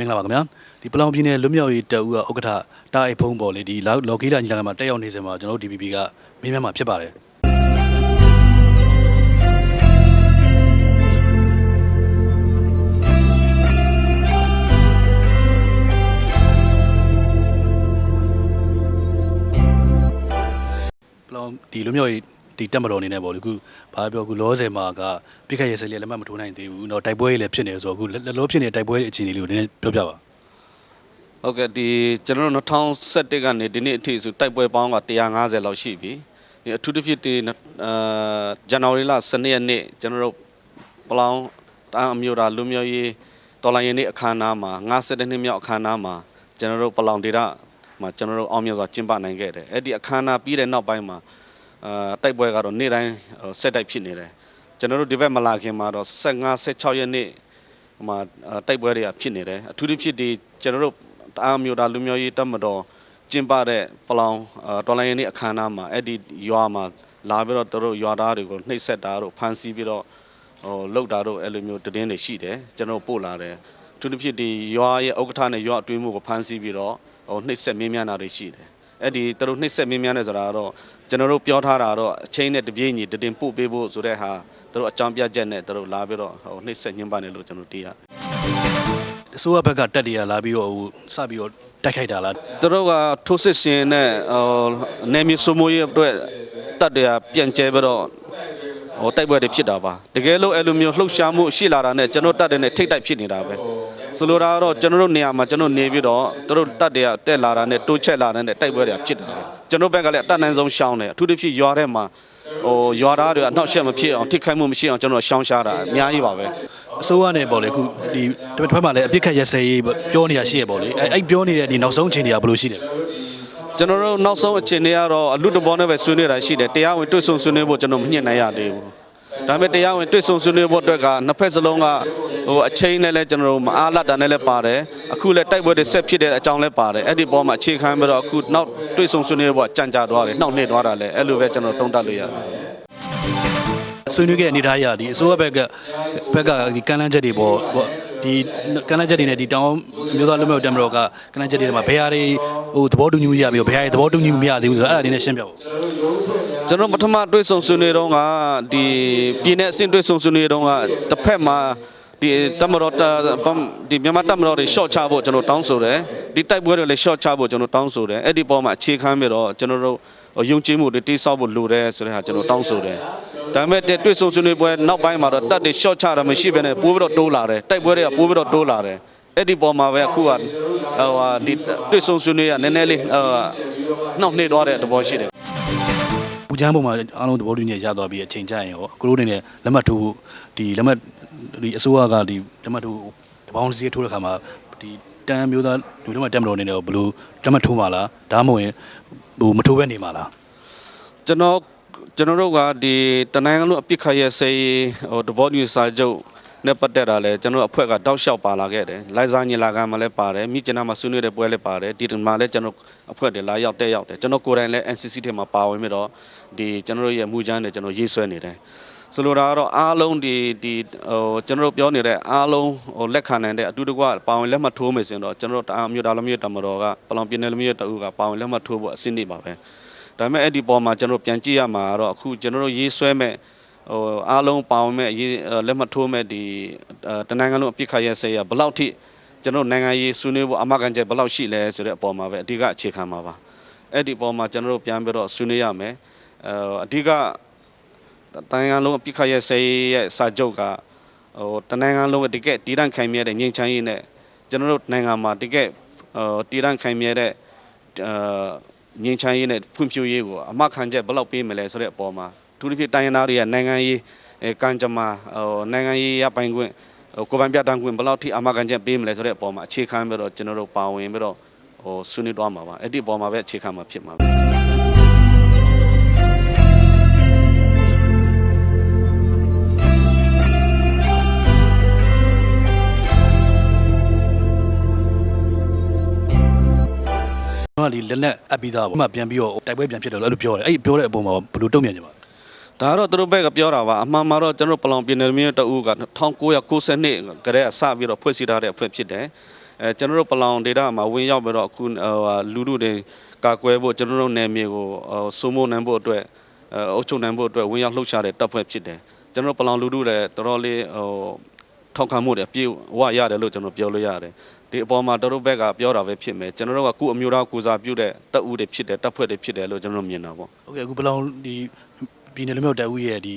မင်္ဂလာပါခင်ဗျာဒီပလောင်ပြည်နယ်လွတ်မြောက်ရေးတပ်ဦးကဥက္ကဋ္ဌတာအိဖုံးပေါ်လေဒီလောက်လော်ကီလာညီလာခံမှာတက်ရောက်နေစဉ်မှာကျွန်တော်တို့ DPP ကမင်းမြတ်မှာဖြစ်ပါတယ်ပလောင်ဒီလွတ်မြောက်ရေး ဒီတက်မတော်အနေနဲ့ပေါ့လေအခုဘာပြောအခုလောဆယ်မှာကပြစ်ခတ်ရဲစဲလေးလက်မှတ်မထိုးနိုင်သေးဘူးเนาะတိုက်ပွဲတွေလည်းဖြစ်နေဆိုတော့အခုလက်လောဖြစ်နေတဲ့တိုက်ပွဲတွေအခြေအနေလေးကိုနည်းနည်းပြောပြပါ ဟုတ်ကဲ့ဒီကျွန်တော်တို့2021ကနေဒီနေ့အထိဆိုတိုက်ပွဲပေါင်းက150လောက်ရှိပြီဒီအထူးသဖြင့်ဒီအာဇန်နဝါရီလ12ရက်နေ့ကျွန်တော်တို့ပလောင်တန်းအမျိုးသားလူမျိုးရေးတော်လိုင်းရင်နေ့အခမ်းအနားမှာ52နှစ်မြောက်အခမ်းအနားမှာကျွန်တော်တို့ပလောင်ဒေသမှာကျွန်တော်တို့အောင်မြင်စွာကျင်းပနိုင်ခဲ့တယ်အဲ့ဒီအခမ်းအနားပြီးတဲ့နောက်ပိုင်းမှာ အာတိုက်ပွဲကတော့နေ့တိုင်းဆက်တိုက်ဖြစ်နေတယ်ကျွန်တော်တို့ဒီဘက်မလာခင်မှာတော့15 16ရက်နေ့ဟိုမှာအာတိုက်ပွဲတွေကဖြစ်နေတယ်အထူးသဖြင့်ဒီကျွန်တော်တို့တအားမျိုးသားလူမျိုးရေးတပ်မတော်ကျင်းပတဲ့ပလောင်အာတော်လိုင်းရင်းနေ့အခမ်းအနားမှာအဲ့ဒီရွာမှာလာပြီးတော့သူတို့ရွာသားတွေကိုနှိပ်စက်တာတို့ဖမ်းဆီးပြီးတော့ဟိုလှုပ်တာတို့အဲ့လိုမျိုးတည်င်းတွေရှိတယ်ကျွန်တော်ပို့လာတယ်အထူးသဖြင့်ဒီရွာရဲ့ဥက္ကဋ္ဌနဲ့ရွာအတွင်းမှုကိုဖမ်းဆီးပြီးတော့ဟိုနှိပ်စက်မင်းများတာတွေရှိတယ် အဲ့ဒီသူတို့နှိပ်စက်မင်းများနေဆိုတာကတော့ကျွန်တော်တို့ပြောထားတာတော့အချင်းနဲ့တပြေးညီတည်င်းပို့ပေးဖို့ဆိုတဲ့ဟာသူတို့အကြောင်းပြချက်နဲ့သူတို့လာပြီးတော့ဟိုနှိပ်စက်ညှဉ်းပန်းတယ်လို့ကျွန်တော်သိရတယ်အစိုးရဘက်ကတက်တွေကလာပြီးတော့ဟိုစပြီးတော့တိုက်ခိုက်တာလားသူတို့ကထိုးစစ်ရှင်နဲ့ဟိုနေမီဆိုမိုးရဲ့အတွက်တတ်တွေကပြန်ကျဲပြီးတော့ဟိုတိုက်ပွဲတွေဖြစ်တာပါတကယ်လို့အဲ့လိုမျိုးလှုပ်ရှားမှုရှိလာတာနဲ့ကျွန်တော်တတ်တဲ့နဲ့ထိတ်တိုက်ဖြစ်နေတာပဲ ဆိုလိုတာကတော့ကျွန်တော်တို့နေရာမှာကျွန်တော်နေပြီးတော့သူတို့တတ်တွေကတက်လာတာနဲ့တိုးချက်လာတဲ့နဲ့တိုက်ပွဲတွေဖြစ်တာပဲကျွန်တော်ဘက်ကလည်းအတတ်နိုင်ဆုံးရှောင်းတယ်အထူးသဖြင့်ရွာထဲမှာဟိုရွာသားတွေအနှောက်အယှက်မဖြစ်အောင်ထိခိုက်မှုမရှိအောင်ကျွန်တော်ရှောင်းရှားတာအများကြီးပါပဲအစိုးရနဲ့ပေါ့လေအခုဒီတစ်ဖက်မှာလည်းအပြစ်ခတ်ရက်စဲရေးပြောနေရရှိရပေါ့လေအဲ့အဲ့ပြောနေတဲ့ဒီနောက်ဆုံးအခြေအနေကဘယ်လိုရှိတယ်လဲကျွန်တော်တို့နောက်ဆုံးအခြေအနေကတော့အလူတဘောနဲ့ပဲဆွေးနွေးတာရှိတယ်တရားဝင်တွေ့ဆုံဆွေးနွေးဖို့ကျွန်တော်မညှိနှိုင်းရသေးဘူးဒါပေမဲ့တရားဝင်တွေ့ဆုံဆွေးနွေးဖို့အတွက်ကနှစ်ဖက်စလုံးက ဟိုအချိန်နဲ့လည်းကျွန်တော်တို့မအားလတ်တာနဲ့လည်းပါတယ်အခုလည်းတိုက်ပွဲတွေဆက်ဖြစ်တဲ့အကြောင်းလည်းပါတယ်အဲ့ဒီပေါ်မှာအခြေခံပြီးတော့အခုနောက်တွေ့ဆုံဆွေးနွေးဖို့ကြံကြသွားတယ်နှောင့်နှေးသွားတာလည်းအဲ့လိုပဲကျွန်တော်တုံ့တက်လို့ရတယ်ဆွေးနွေးခဲ့တဲ့အနေထားအရဒီအစိုးရဘက်ကဘက်ကဒီကမ်းလှမ်းချက်တွေပေါ့ပေါ့ဒီကမ်းလှမ်းချက်တွေနဲ့ဒီတောင်အမျိုးသားလူမျိုးတမတော်ကကမ်းလှမ်းချက်တွေမှာဘယ်ဟာတွေဟိုသဘောတူညီမှုရပြီးတော့ဘယ်ဟာတွေသဘောတူညီမှုမရသေးဘူးဆိုတော့အဲ့ဒါလေးနဲ့ရှင်းပြပါဦးကျွန်တော်ပထမတွေ့ဆုံဆွေးနွေးတော့ကဒီပြည်내အဆင့်တွေ့ဆုံဆွေးနွေးတော့ကတစ်ဖက်မှာ ဒီတမတော်တာဒီမြန်မာတမတော်တွေ short ချဖို့ကျွန်တော်တောင်းဆိုတယ်ဒီတိုက်ပွဲတွေလည်း short ချဖို့ကျွန်တော်တောင်းဆိုတယ်အဲ့ဒီပေါ်မှာအခြေခံပြီးတော့ကျွန်တော်တို့ယုံကြည်မှုတွေတိစောက်ဖို့လိုတယ်ဆိုတဲ့ဟာကျွန်တော်တောင်းဆိုတယ်ဒါပေမဲ့တွေ့ဆုံဆွေးနွေးပွဲနောက်ပိုင်းမှာတော့တက်တွေ short ချတာမရှိဘဲနဲ့ပိုးပြီးတော့တိုးလာတယ်တိုက်ပွဲတွေကပိုးပြီးတော့တိုးလာတယ်အဲ့ဒီပေါ်မှာပဲအခုကဟိုဟာဒီတွေ့ဆုံဆွေးနွေးရနည်းနည်းလေးဟိုနှောင့်နှေးသွားတဲ့သဘောရှိတယ်ပူချမ်းပုံမှာအားလုံးသဘောတူညီရသွားပြီးအချိန်ကြရင်ရောအခုတို့အနေနဲ့လက်မှတ်ထိုးဖို့ဒီလက်မှတ် ဒီအစိုးရကဒီလက်မှတ်ထိုးတပေါင်းစီထိုးတဲ့ခါမှာဒီတန်မျိုးသားလူတွေမှာတက်မတော်အနေနဲ့ဘယ်လိုလက်မှတ်ထိုးမှာလားဒါမှမဟုတ်ရင်ဟိုမထိုးဘဲနေမှာလားကျွန်တော်ကျွန်တော်တို့ကဒီတနင်္ဂနွေအပြစ်ခတ်ရဲ့စေးဟိုတဘောညစာချုပ်နဲ့ပတ်သက်တာလဲကျွန်တော်အဖွဲ့ကတောက်လျှောက်ပါလာခဲ့တယ်လိုက်စားညီလာခံမှာလည်းပါတယ်မိကျနာမှာဆွေးနွေးတဲ့ပွဲလည်းပါတယ်ဒီမှာလည်းကျွန်တော်အဖွဲ့တွေလာရောက်တက်ရောက်တယ်ကျွန်တော်ကိုယ်တိုင်လည်း NCC ထဲမှာပါဝင်ပြီးတော့ဒီကျွန်တော်တို့ရဲ့မူကြမ်းတွေကျွန်တော်ရေးဆွဲနေတယ် ဆိုလိုတာကတော့အားလုံးဒီဒီဟိုကျွန်တော်တို့ပြောနေတဲ့အားလုံးဟိုလက်ခံနိုင်တဲ့အတူတကွပါဝင်လက်မှတ်ထိုးမယ်ဆိုရင်တော့ကျွန်တော်တို့တအားမျိုးဒါလိုမျိုးတမတော်ကပလောင်ပြည်နယ်လိုမျိုးတူကပါဝင်လက်မှတ်ထိုးဖို့အဆင့်နေပါပဲဒါပေမဲ့အဲ့ဒီပေါ်မှာကျွန်တော်ပြန်ကြည့်ရမှာတော့အခုကျွန်တော်တို့ရေးဆွဲမဲ့ဟိုအားလုံးပါဝင်မဲ့ရေးလက်မှတ်ထိုးမဲ့ဒီတနင်္ဂနွေအပြစ်ခတ်ရဲဆေးရဘယ်လောက်ထိကျွန်တော်နိုင်ငံရေးဆွေးနွေးဖို့အမကန်ချက်ဘယ်လောက်ရှိလဲဆိုတဲ့အပေါ်မှာပဲအဓိကအခြေခံမှာပါအဲ့ဒီပေါ်မှာကျွန်တော်တို့ပြန်ပြီးတော့ဆွေးနွေးရမယ်အဲအဓိက တနင်္ဂနွေအပြစ်ခတ်ရဲဆေးရဲ့စာချုပ်ကဟိုတနင်္ဂနွေတကယ်တည်တံ့ခိုင်မြဲတဲ့ငြိမ်းချမ်းရေးနဲ့ကျွန်တော်တို့နိုင်ငံမှာတကယ်ဟိုတည်တံ့ခိုင်မြဲတဲ့အဲငင်းချမ်းရေးနဲ့ဖွံ့ဖြိုးရေးကိုအမခံချက်ဘယ်လောက်ပေးမလဲဆိုတဲ့အပေါ်မှာသူတို့ဖြစ်တိုင်းရင်းသားတွေကနိုင်ငံရေးအဲကံကြမ္မာဟိုနိုင်ငံရေးရပိုင်ခွင့်ဟိုကိုယ်ပိုင်ပြဋ္ဌာန်းခွင့်ဘယ်လောက်ထိအမခံချက်ပေးမလဲဆိုတဲ့အပေါ်မှာအခြေခံပြီးတော့ကျွန်တော်တို့ပါဝင်ပြီးတော့ဟိုဆွေးနွေးသွားမှာပါအဲ့ဒီအပေါ်မှာပဲအခြေခံမှာဖြစ်မှာပါ ကျွန်တော်ကဒီလက်နဲ့အပ်ပြီးသားပေါ့မှပြန်ပြီးတော့တိုက်ပွဲပြန်ဖြစ်တယ်လို့အဲ့လိုပြောတယ်အဲ့ဒီပြောတဲ့အပေါ်မှာဘယ်လိုတုံ့ပြန်ကြမှာဒါကတော့သူတို့ဘက်ကပြောတာပါအမှန်မှာတော့ကျွန်တော်ပလောင်ပြည်နယ်မျိုးတအူးက1992ကတည်းကစပြီးတော့ဖွဲ့စည်းထားတဲ့အဖွဲ့ဖြစ်တယ်အဲကျွန်တော်တို့ပလောင်ဒေတာမှာဝင်ရောက်ပြီးတော့အခုဟိုဟာလူလူတွေကာကွယ်ဖို့ကျွန်တော်တို့နယ်မြေကိုဟိုစိုးမိုးနိုင်ဖို့အတွက်အဲအုပ်ချုပ်နိုင်ဖို့အတွက်ဝင်ရောက်လှုပ်ရှားတဲ့တပ်ဖွဲ့ဖြစ်တယ်ကျွန်တော်တို့ပလောင်လူလူတွေတော်တော်လေးဟိုထောက်ခံမှုတွေအပြည့်ဝရတယ်လို့ကျွန်တော်ပြောလို့ရတယ် ဒီအပေါ်မှာတော်တို့ဘက်ကပြောတာပဲဖြစ်မယ်ကျွန်တော်တို့ကအခုအမျိုးသားကိုစားပြုတဲ့တပ်ဦးတွေဖြစ်တယ်တပ်ဖွဲ့တွေဖြစ်တယ်လို့ကျွန်တော်တို့မြင်တာပေါ့ဟုတ်ကဲ့အခုဘယ်လောက်ဒီပြည်နယ်လူမျိုးတပ်ဦးရဲ့ဒီ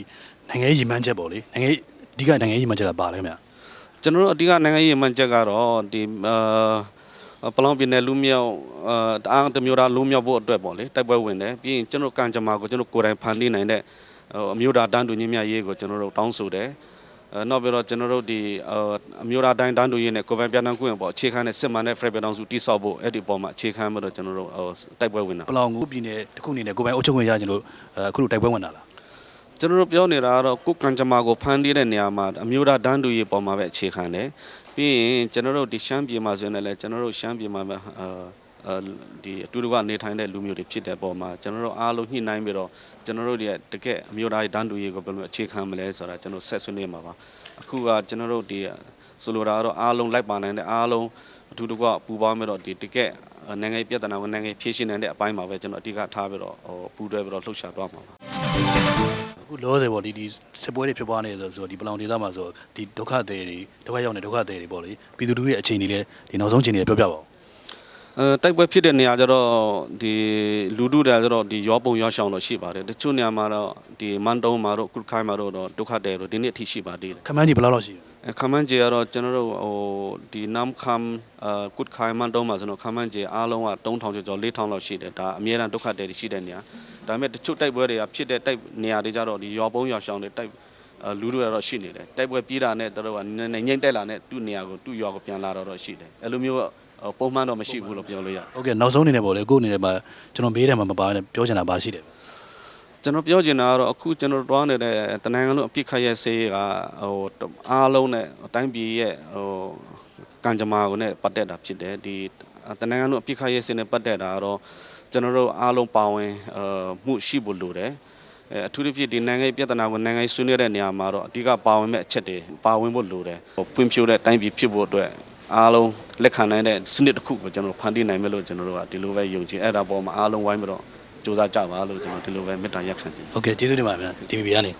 နိုင်ငံရေးရည်မှန်းချက်ပေါ့လေနိုင်ငံရေးအဓိကနိုင်ငံရေးရည်မှန်းချက်ကပါလဲခင်ဗျာကျွန်တော်တို့အဓိကနိုင်ငံရေးမှန်ချက်ကတော့ဒီအာပလောင်ပြည်နယ်လူမျိုးအာတအားတစ်မျိုးသားလူမျိုးဖို့အတွက်ပေါ့လေတိုက်ပွဲဝင်တယ်ပြီးရင်ကျွန်တော်ကံကြမ္မာကိုကျွန်တော်ကိုယ်တိုင်ဖန်တီးနိုင်တဲ့ဟိုအမျိုးသားတန်းတူညီမျှရေးကိုကျွန်တော်တို့တောင်းဆိုတယ်အဲ နောက်ပြီးတော့ကျွန်တော်တို့ဒီအာအမျိုးသားတိုင်းတန်းတူရေးနဲ့ကိုယ်ပိုင်ပြည်နယ်ခွင့်ပေါ့အခြေခံတဲ့စစ်မှန်တဲ့ဖရက်ပြည်တော်စုတိဆောက်ဖို့အဲ့ဒီပုံမှာအခြေခံပြီးတော့ကျွန်တော်တို့ဟိုတိုက်ပွဲဝင်တာပလောင်ကိုပြည်နယ်တစ်ခုအနေနဲ့ကိုယ်ပိုင်အုပ်ချုပ်ခွင့်ရကြလို့အခုလိုတိုက်ပွဲဝင်တာလားကျွန်တော်တို့ပြောနေတာကတော့ကုတ်ကံကြမ္မာကိုဖန်တီးတဲ့နေရာမှာအမျိုးသားတန်းတူရေးပေါ်မှာပဲအခြေခံတယ်ပြီးရင်ကျွန်တော်တို့ဒီရှမ်းပြည်မှာဆိုရင်လည်းကျွန်တော်တို့ရှမ်းပြည်မှာပဲအာအာ ဒီအတူတူကနေထိုင်တဲ့လူမျိုးတွေဖြစ်တဲ့ပုံမှာကျွန်တော်တို့အားလုံးညှိနှိုင်းပြီးတော့ကျွန်တော်တို့ရဲ့တကယ်အမျိုးသားရေးတန်းတူရေးကိုဘယ်လိုအခြေခံမလဲဆိုတာကျွန်တော်ဆက်ဆွေးနွေးမှာပါအခုကကျွန်တော်တို့ဒီဆိုလိုတာကတော့အားလုံးလိုက်ပါနိုင်တဲ့အားလုံးအတူတူကပူပေါင်းပြီးတော့ဒီတကယ်နိုင်ငံရေးပြဿနာကိုနိုင်ငံရေးဖြေရှင်းနိုင်တဲ့အပိုင်းမှာပဲကျွန်တော်အဓိကထားပြီးတော့ဟိုပူးတွဲပြီးတော့လှုပ်ရှားသွားမှာပါအခုလောဆယ်ပေါ့ဒီဒီစစ်ပွဲတွေဖြစ်ပွားနေဆိုဆိုဒီပလောင်ဒေသမှာဆိုဒီဒုက္ခသည်တွေဒုက္ခရောက်နေဒုက္ခသည်တွေပေါ့လေပြည်သူလူထုရဲ့အခြေအနေလေးဒီနောက်ဆုံးအခြေအနေလေးပြောပြပါဦးအဲ တိုက်ပွဲဖြစ်တဲ့နေရာကျတော့ဒီလူထုတွေကျတော့ဒီရောပုံရောရှောင်းတော့ရှိပါတယ်တချို့နေရာမှာတော့ဒီမန်တုံးမှာတော့ကုတ်ခိုင်းမှာတော့ဒုက္ခတယ်တော့ဒီနေ့အထိရှိပါသေးတယ်ခမန်းကြီးဘယ်လောက်လောက်ရှိလဲအဲခမန်းကျေကတော့ကျွန်တော်တို့ဟိုဒီနမ်ခမ်အာကုတ်ခိုင်းမန်တုံးမှာဆိုတော့ခမန်းကျေအားလုံးက3000ကျော်ကျော်4000လောက်ရှိတယ်ဒါအများအားဒုက္ခတယ်ရှိတဲ့နေရာဒါပေမဲ့တချို့တိုက်ပွဲတွေကဖြစ်တဲ့တိုက်နေရာတွေကျတော့ဒီရောပုံရောရှောင်းတွေတိုက်အဲလူတွေကတော့ရှိနေတယ်တိုက်ပွဲပြေးတာနဲ့တို့ကနည်းနည်းငိမ့်တက်လာနဲ့သူ့နေရာကိုသူ့ရွာကိုပြန်လာတော့တော့ရှိတယ်အဲ့လိုမျိုး ပုံမှန်တော့မရှိဘူးလို့ပြောလို့ရတယ်ဟုတ်ကဲ့နောက်ဆုံးအနေနဲ့ပေါ့လေအခုအနေနဲ့မှာကျွန်တော်မေးတယ်မှာမပါနဲ့ပြောချင်တာပါရှိတယ်ကျွန်တော်ပြောချင်တာကတော့အခုကျွန်တော်တွားနေတဲ့တနင်္ဂနွေအပြစ်ခတ်ရဲ့ဆေးကဟိုအားလုံးနဲ့အတိုင်းပြည်ရဲ့ဟိုကံကြမ္မာကိုနဲ့ပတ်သက်တာဖြစ်တယ်ဒီတနင်္ဂနွေအပြစ်ခတ်ရဲ့ဆေးနဲ့ပတ်သက်တာကတော့ကျွန်တော်တို့အားလုံးပါဝင်အာမှုရှိဖို့လိုတယ်အဲအထူးသဖြင့်ဒီနိုင်ငံရေးပြဿနာကိုနိုင်ငံရေးဆွေးနွေးတဲ့နေရာမှာတော့အဓိကပါဝင်မဲ့အချက်တွေပါဝင်ဖို့လိုတယ်ဟိုပွင့်ဖြိုးတဲ့တိုင်းပြည်ဖြစ်ဖို့အတွက် အားလုံးလက်ခံနိုင်တဲ့စနစ်တစ်ခုကိုကျွန်တော်ဖန်တီးနိုင်မယ်လို့ကျွန်တော်တို့ကဒီလိုပဲယုံကြည်အဲ့ဒါပေါ်မှာအားလုံးဝိုင်းပြီးတော့စူးစမ်းကြပါလို့ကျွန်တော်ဒီလိုပဲမေတ္တာရက်ခံချင်ဟုတ်ကဲ့ကျေးဇူးတင်ပါတယ်ဗျာ TVB ကနေ